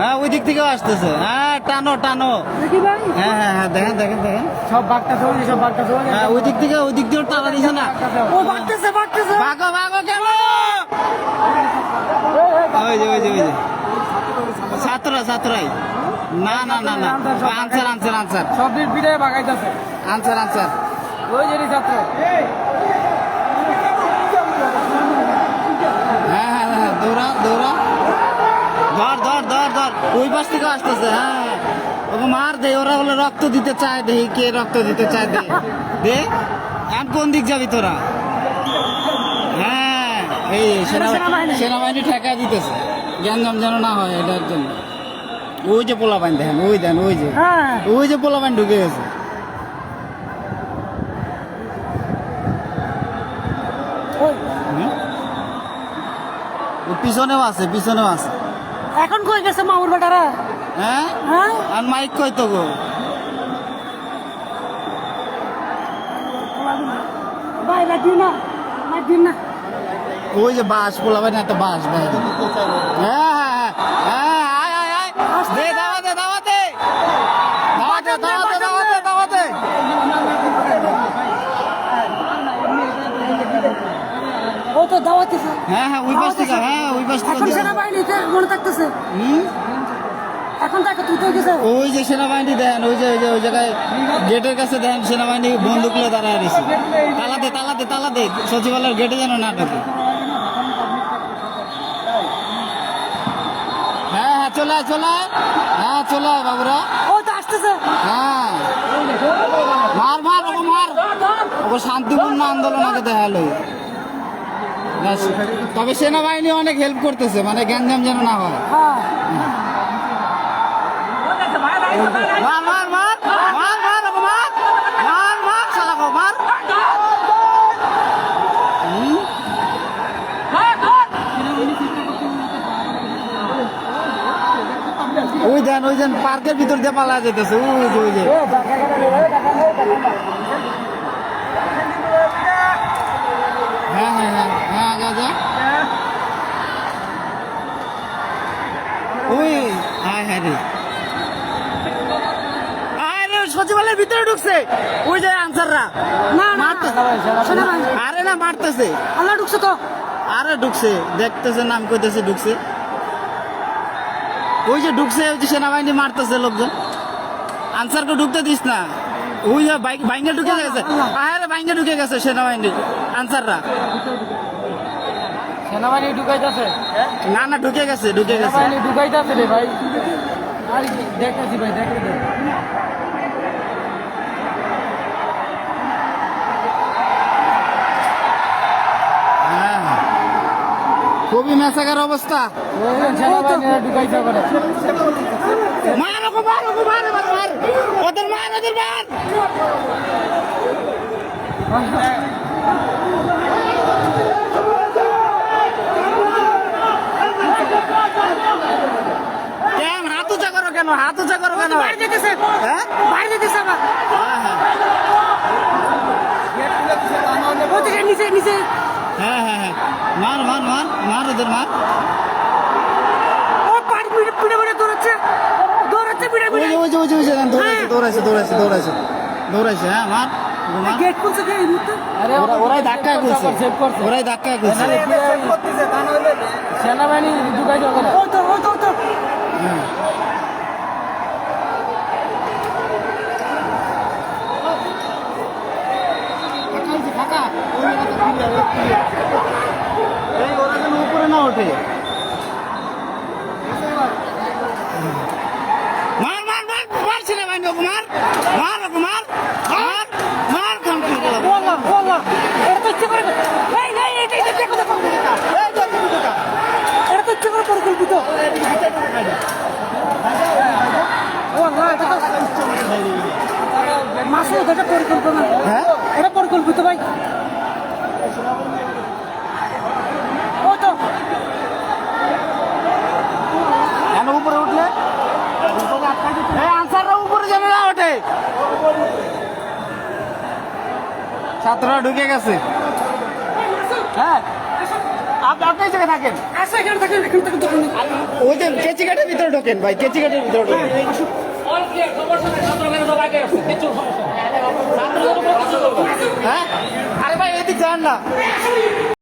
হ্যাঁ ওই দিক থেকেও আসতেছে। হ্যাঁ টানো টানো। হ্যাঁ হ্যাঁ হ্যাঁ দেখেন দেখেন দেখেন। সব বাঘটা চলে সব বাঘটা চলে হ্যাঁ ওই দিক থেকে ওই দিক দিয়েও টানা দিছে না। ও বাঘতেছে বাঘতেছে। ভাগো ভাগো কেন ওই যে ওই যে ওই যে। ছাত্ররা ছাত্রাই না না না না। Answer answer answer. সব দিন পিঠে বাগাইতেছে আনসার আনসার। ওই যে ছাত্র। হ্যাঁ হ্যাঁ হ্যাঁ দৌড়া দৌড়া। ধর ওই পাশ থেকে আসতেছে হ্যাঁ। ওকে মার দে ওরা বলে রক্ত দিতে চায় দে কে রক্ত দিতে চায় দে। দে এখন কোন দিক যাবি তোরা? হ্যাঁ এই সেনাবাহিনী সেনাবাহিনী। ঠেকা দিতেছে। জ্ঞান যেন না হয় এটার জন্য। ওই যে পোলা পাইন দেখেন ওই দেন ওই যে। হ্যাঁ। ওই যে পোলা পাইন ঢুকে গেছে। ও পিছনেও আছে পিছনেও আছে। এখন কই গেছে মামুর বেটারা? হ্যাঁ? হ্যাঁ? আর মাইক কই তো গো ভাই লাগবি না লাগবি না। ওই যে বাস পোলাবেন একটা বাস ভাই। হ্যাঁ আয় আয় আয় দে দাওয়াতে দাওয়াতে দাওয়াতে দাওয়াতে দাওয়াতে দাওয়াতে ও তো দাওয়াত দিছে হ্যাঁ হ্যাঁ ওই পাশ থেকে হ্যাঁ ওই পাশ থেকে। এখন সেনাবাহিনীতে মনে থাকতেছে। হুম? এখন তাকে তুই তো গেছে। ওই যে সেনাবাহিনী দেন ওই যে ওই যে ওই জায়গায় গেটের কাছে দেন সেনাবাহিনী বন্দুক নিয়ে দাঁড়ায় রয়েছে। তালা দে তালা দে তালা দে সচিবালয়ের গেটে যেন না ঢোকে। হ্যাঁ হ্যাঁ চলে আয় চলে আয়। হ্যাঁ চলে আয় বাবুরা। ও তো আসতেছে। হ্যাঁ। মার মার ওকে মার। ওকে শান্তিপূর্ণ আন্দোলন আগে দেখাল। তবে সেনাবাহিনী অনেক হেল্প করতেছে মানে গ্যাঞ্জাম যেন না হয়? ওই দেন ওই দেন, পার্কের ভিতর দিয়ে পালা যেতেছে। ওই যে ওই যে। হ্যাঁ হ্যাঁ হ্যাঁ। সচিবালয়ের ভিতরে ঢুকছে। ওই যে আনসাররা। না না মারতেছে আরে না মারতেছে। আল্লাহ ঢুকছে তো। আরে ঢুকছে দেখতেছে নাম কইতেছে ঢুকছে। ওই যে ঢুকছে ওই যে সেনাবাহিনী মারতেছে লোকজন। আনসারকে ঢুকতে দিস না। ওই যে বাইক বাইঙ্গে ঢুকে গেছে। আরে বাইঙ্গে ঢুকে গেছে সেনাবাহিনী। আনসাররা। সেনাবাহিনী ঢুকাইতেছে? না না ঢুকে গেছে ঢুকে গেছে। ঢুকাইতেছে রে ভাই। আর দেখতেছি ভাই দেখতে দে হ্যাঁ খুবই মেসাকার অবস্থা সেনাবাহিনীরা ঢুকাইতে পারে মার ওকে মার ওকে মার এবার অবস্থা ওদের মার ওদের কেন হাত উঁচা করো কেন হাত উঁচা করো কেন বাইরে যেতেছে হ্যাঁ বাইরে যেতেছে আবার হ্যাঁ হ্যাঁ ও থেকে নিচে নিচে হ্যাঁ হ্যাঁ হ্যাঁ। মার মার মার মার ওদের মার ও পাড় পিড়ে পিড়ে পিড়ে দৌড়াচ্ছে। দৌড়াচ্ছে পিড়ে পিড়ে। যে ওই যে ওই যে ওই যে দৌড়াইছে দৌড়াইছে দৌড়াইছে দৌড়াইছে দৌড়াইছে হ্যাঁ মার গেট খুলছে কে এই মুহূর্তে? ওরা- ওরাই ধাক্কা করছে ওরাই ধাক্কা করছে। সেনাবাহিনী ও তো ও তো ও তো হ্যাঁ। এই ওরা যেন উপরে না ওঠে। মার মার মার মার ছেলে বাইন ওকে মার মার ওকে মার মার মার কাম করে দিলাম। বললা বললা এটা তো ইচ্ছে করে এই নাই এটা এটা দেখো দেখো এটা তো ইচ্ছে করে পরিকল্পিত। মাসে এটা পরিকল্পনা। হ্যাঁ? এটা পরিকল্পিত ভাই ও তো কেন উপরে উঠলে এই আনসাররা উপরে যেন না ওঠে ছাত্ররা ঢুকে গেছে। হ্যাঁ আপনি জায়গায় থাকেন। আচ্ছা। ওই যে ভিতরে ঢোকেন ভাই ভিতরে ঢোকেন। হ্যাঁ? আরে ভাই এদিক যান না।